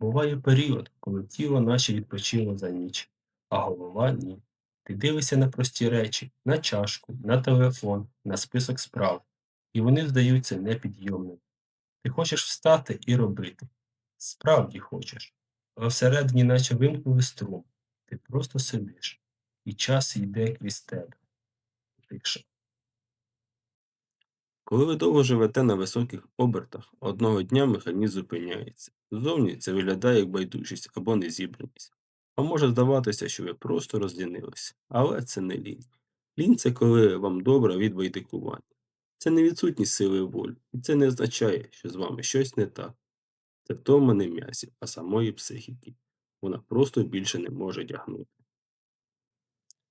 Буває період, коли тіло наче відпочило за ніч, а голова ні. Ти дивишся на прості речі, на чашку, на телефон, на список справ, і вони здаються непідйомними. Ти хочеш встати і робити. Справді хочеш. Але всередині наче вимкнули струм. Ти просто сидиш, і час йде крізь тебе. Тиша. Коли ви довго живете на високих обертах, одного дня механізм зупиняється. Ззовні це виглядає як байдужість або незібраність. А може здаватися, що ви просто розлінилися. Але це не лінь. Лінь це коли вам добре від байдикування. Це не відсутність сили волі, і це не означає, що з вами щось не так. Це втома не м'язів, а самої психіки. Вона просто більше не може тягнути.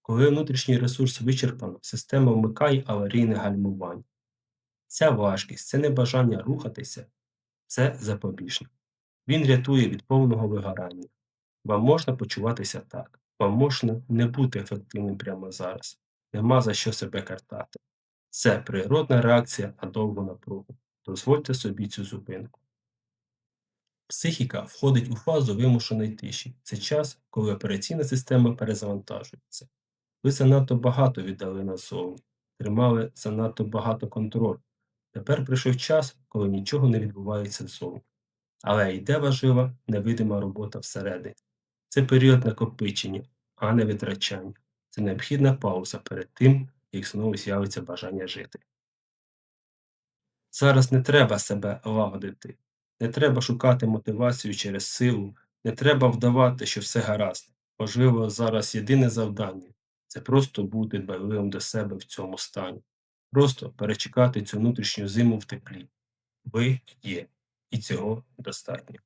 Коли внутрішній ресурс вичерпано, система вмикає аварійне гальмування. Ця важкість, це не бажання рухатися, це запобіжник. Він рятує від повного вигорання. Вам можна почуватися так, вам можна не бути ефективним прямо зараз. Нема за що себе картати. Це природна реакція на довгу напругу. Дозвольте собі цю зупинку. Психіка входить у фазу вимушеної тиші. Це час, коли операційна система перезавантажується. Ви занадто багато віддали назовні, тримали занадто багато контролю. Тепер прийшов час, коли нічого не відбувається ззовні. Але йде важлива невидима робота всередині. Це період накопичення, а не витрачання. Це необхідна пауза перед тим, як знову з'явиться бажання жити. Зараз не треба себе лагодити, не треба шукати мотивацію через силу, не треба вдавати, що все гаразд. Можливо, зараз єдине завдання це просто бути дбайливим до себе в цьому стані, просто перечекати цю внутрішню зиму в теплі. Ви є, і цього достатньо.